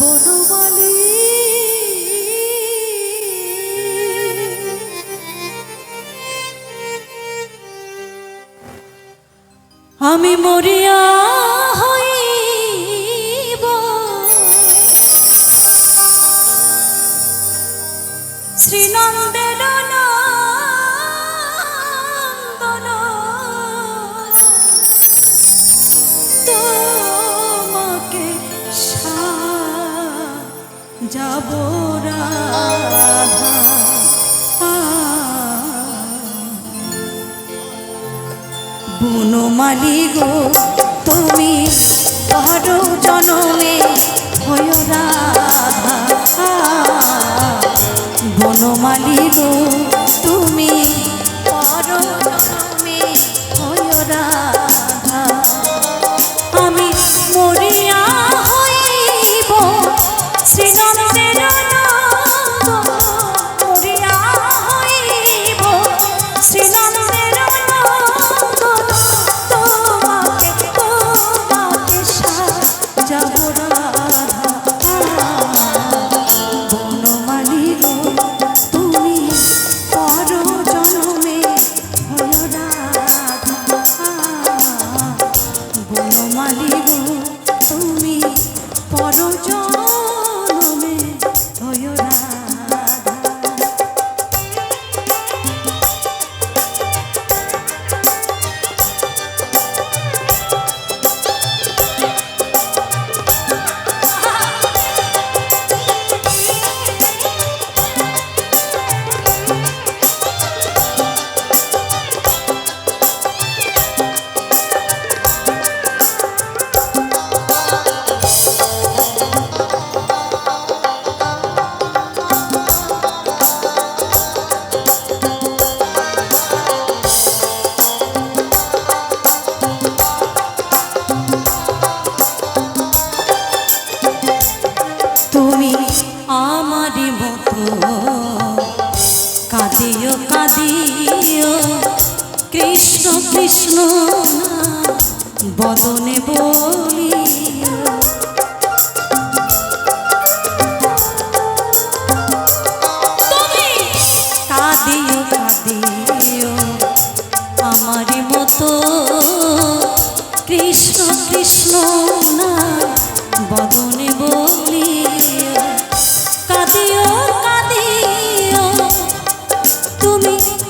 বনমালী। আমি মরিয়া হইব। শ্রীনন্দের না পাবো রাধা গো তুমি আরও জনমে হয় রাধা বনমালি গো তুমি গুণমালি আমারি মতো। কাঁদিও কাঁদিও কৃষ্ণ কৃষ্ণ বদনে বলি। me.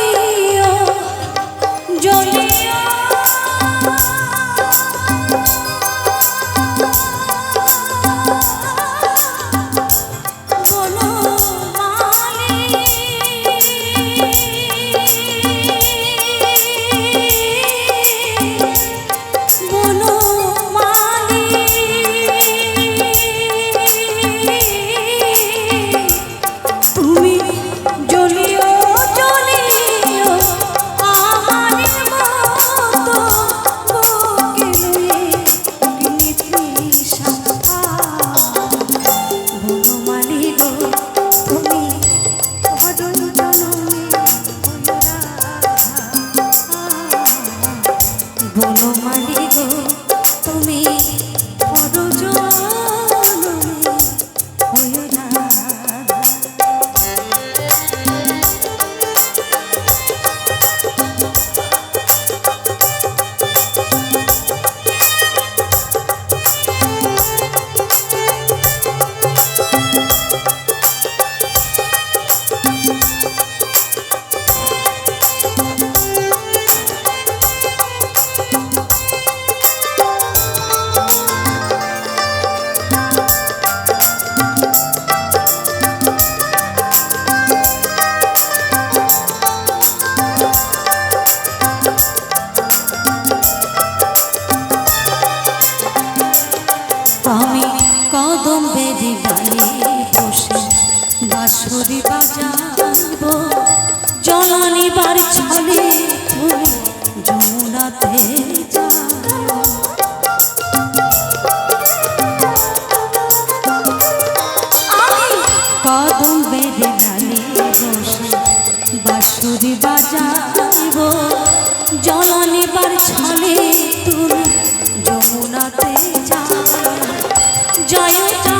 জয়